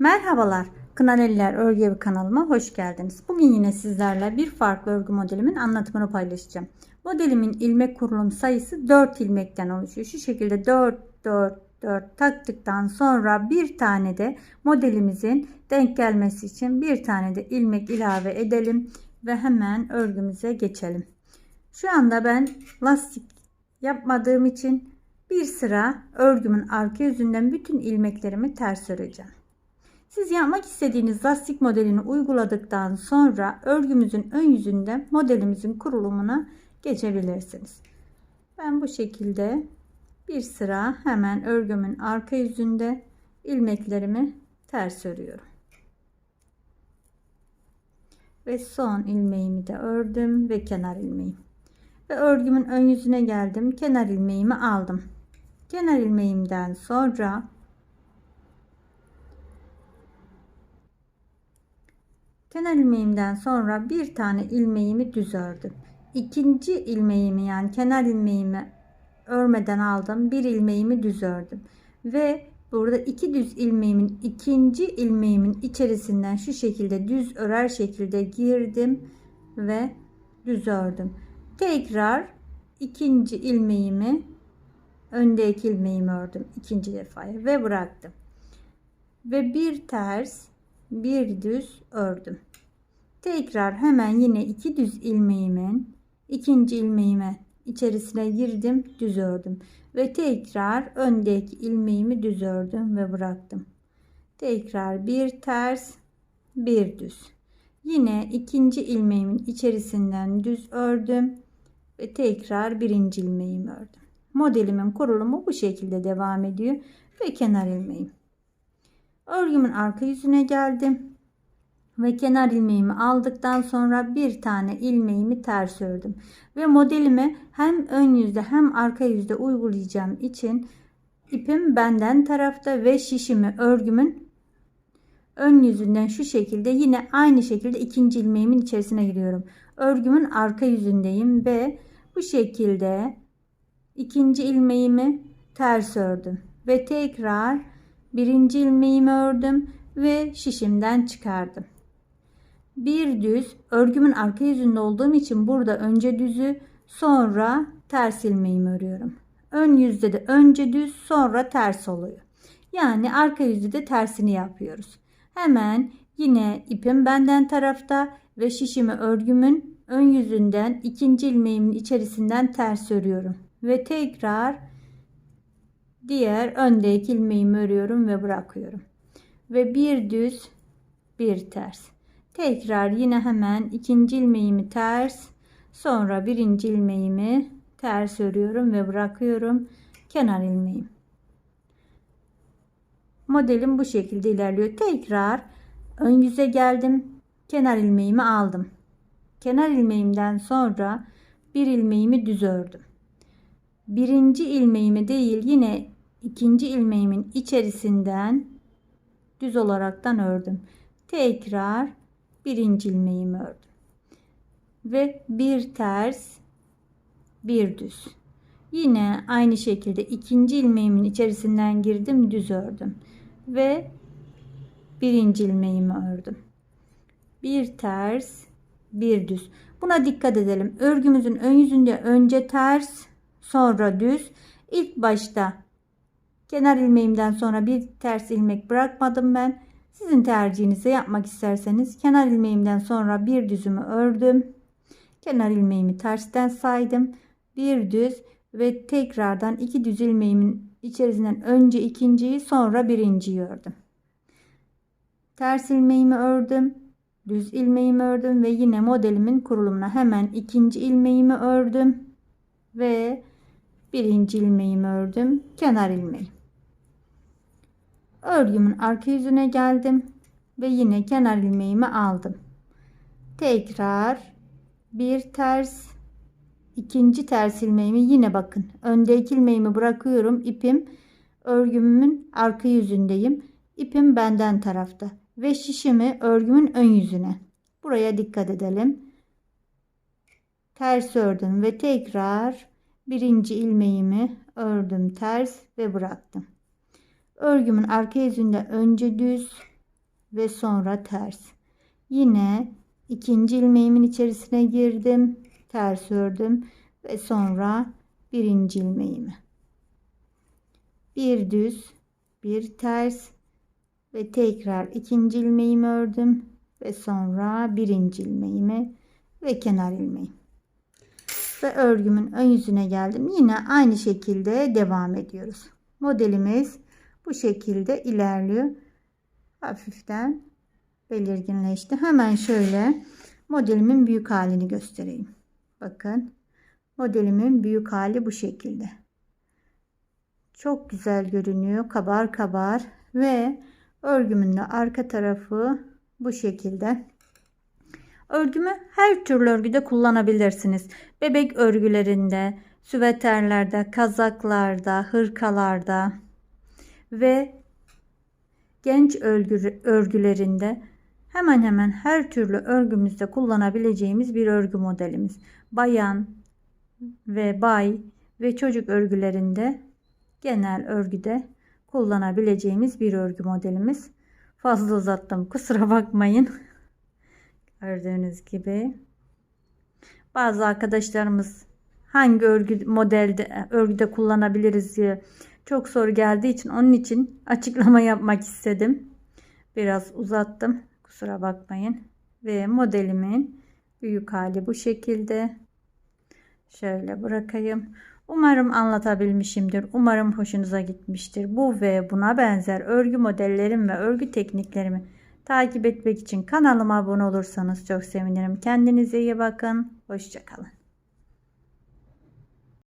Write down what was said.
Merhabalar, Kınaleliler Örgü Evi kanalıma hoş geldiniz. Bugün yine sizlerle bir farklı örgü modelimin anlatımını paylaşacağım. Modelimin ilmek kurulum sayısı 4 ilmekten oluşuyor. Şu şekilde 4, 4, 4 taktıktan sonra bir tane de modelimizin denk gelmesi için bir tane de ilmek ilave edelim ve hemen örgümüze geçelim. Şu anda ben lastik yapmadığım için bir sıra örgümün arka yüzünden bütün ilmeklerimi ters öreceğim. Siz yapmak istediğiniz lastik modelini uyguladıktan sonra örgümüzün ön yüzünde modelimizin kurulumuna geçebilirsiniz. Ben bu şekilde bir sıra hemen örgümün arka yüzünde ilmeklerimi ters örüyorum. Ve son ilmeğimi de ördüm ve kenar ilmeğim. Ve örgümün ön yüzüne geldim. Kenar ilmeğimi aldım. Kenar ilmeğimden sonra kenar ilmeğimden sonra bir tane ilmeğimi düz ördüm. İkinci ilmeğimi yani kenar ilmeğimi örmeden aldım. Bir ilmeğimi düz ördüm. Ve burada iki düz ilmeğimin ikinci ilmeğimin içerisinden şu şekilde düz örer şekilde girdim ve düz ördüm. Tekrar ikinci ilmeğimi öndeki ilmeğimi ördüm ikinci defaya ve bıraktım. Ve bir ters bir düz ördüm. Tekrar hemen yine iki düz ilmeğimin ikinci ilmeğime içerisine girdim düz ördüm ve tekrar öndeki ilmeğimi düz ördüm ve bıraktım. Tekrar bir ters bir düz. Yine ikinci ilmeğimin içerisinden düz ördüm ve tekrar birinci ilmeğimi ördüm. Modelimin kurulumu bu şekilde devam ediyor ve kenar ilmeğim. Örgümün arka yüzüne geldim ve kenar ilmeğimi aldıktan sonra bir tane ilmeğimi ters ördüm ve modelimi hem ön yüzde hem arka yüzde uygulayacağım için ipim benden tarafta ve şişimi örgümün ön yüzünden şu şekilde yine aynı şekilde ikinci ilmeğimin içerisine giriyorum. Örgümün arka yüzündeyim ve bu şekilde ikinci ilmeğimi ters ördüm ve tekrar birinci ilmeğimi ördüm ve şişimden çıkardım. Bir düz örgümün arka yüzünde olduğum için burada önce düzü sonra ters ilmeğimi örüyorum. Ön yüzde de önce düz sonra ters oluyor. Yani arka yüzde de tersini yapıyoruz. Hemen yine ipim benden tarafta ve şişimi örgümün ön yüzünden ikinci ilmeğimin içerisinden ters örüyorum. Ve tekrar diğer öndeki ilmeğimi örüyorum ve bırakıyorum. Ve bir düz bir ters. Tekrar yine hemen ikinci ilmeğimi ters sonra birinci ilmeğimi ters örüyorum ve bırakıyorum kenar ilmeğim. Modelim bu şekilde ilerliyor. Tekrar ön yüze geldim. Kenar ilmeğimi aldım. Kenar ilmeğimden sonra bir ilmeğimi düz ördüm. Birinci ilmeğimi değil yine ikinci ilmeğimin içerisinden düz olaraktan ördüm. Tekrar birinci ilmeğimi ördüm. Ve bir ters bir düz. Yine aynı şekilde ikinci ilmeğimin içerisinden girdim düz ördüm. Ve birinci ilmeğimi ördüm. Bir ters bir düz. Buna dikkat edelim. Örgümüzün ön yüzünde önce ters sonra düz. İlk başta kenar ilmeğimden sonra bir ters ilmek bırakmadım ben. Sizin tercihinize yapmak isterseniz kenar ilmeğimden sonra bir düzümü ördüm. Kenar ilmeğimi tersten saydım. Bir düz ve tekrardan iki düz ilmeğimin içerisinden önce ikinciyi sonra birinciyi ördüm. Ters ilmeğimi ördüm. Düz ilmeğimi ördüm ve yine modelimin kurulumuna hemen ikinci ilmeğimi ördüm ve birinci ilmeğimi ördüm. Kenar ilmeği. Örgümün arka yüzüne geldim ve yine kenar ilmeğimi aldım. Tekrar bir ters ikinci ters ilmeğimi yine bakın. Öndeki ilmeğimi bırakıyorum ipim örgümün arka yüzündeyim. İpim benden tarafta ve şişimi örgümün ön yüzüne. Buraya dikkat edelim. Ters ördüm ve tekrar birinci ilmeğimi ördüm ters ve bıraktım örgümün arka yüzünde önce düz ve sonra ters. Yine ikinci ilmeğimin içerisine girdim. Ters ördüm ve sonra birinci ilmeğimi. Bir düz, bir ters ve tekrar ikinci ilmeğimi ördüm ve sonra birinci ilmeğimi ve kenar ilmeğim. Ve örgümün ön yüzüne geldim. Yine aynı şekilde devam ediyoruz. Modelimiz bu şekilde ilerliyor. Hafiften belirginleşti. Hemen şöyle modelimin büyük halini göstereyim. Bakın modelimin büyük hali bu şekilde. Çok güzel görünüyor. Kabar kabar ve örgümün de arka tarafı bu şekilde. Örgümü her türlü örgüde kullanabilirsiniz. Bebek örgülerinde, süveterlerde, kazaklarda, hırkalarda ve genç örgü, örgülerinde hemen hemen her türlü örgümüzde kullanabileceğimiz bir örgü modelimiz. Bayan ve bay ve çocuk örgülerinde genel örgüde kullanabileceğimiz bir örgü modelimiz. Fazla uzattım kusura bakmayın. Gördüğünüz gibi. Bazı arkadaşlarımız hangi örgü modelde örgüde kullanabiliriz diye çok soru geldiği için onun için açıklama yapmak istedim. Biraz uzattım. Kusura bakmayın. Ve modelimin büyük hali bu şekilde. Şöyle bırakayım. Umarım anlatabilmişimdir. Umarım hoşunuza gitmiştir. Bu ve buna benzer örgü modellerim ve örgü tekniklerimi takip etmek için kanalıma abone olursanız çok sevinirim. Kendinize iyi bakın. Hoşçakalın.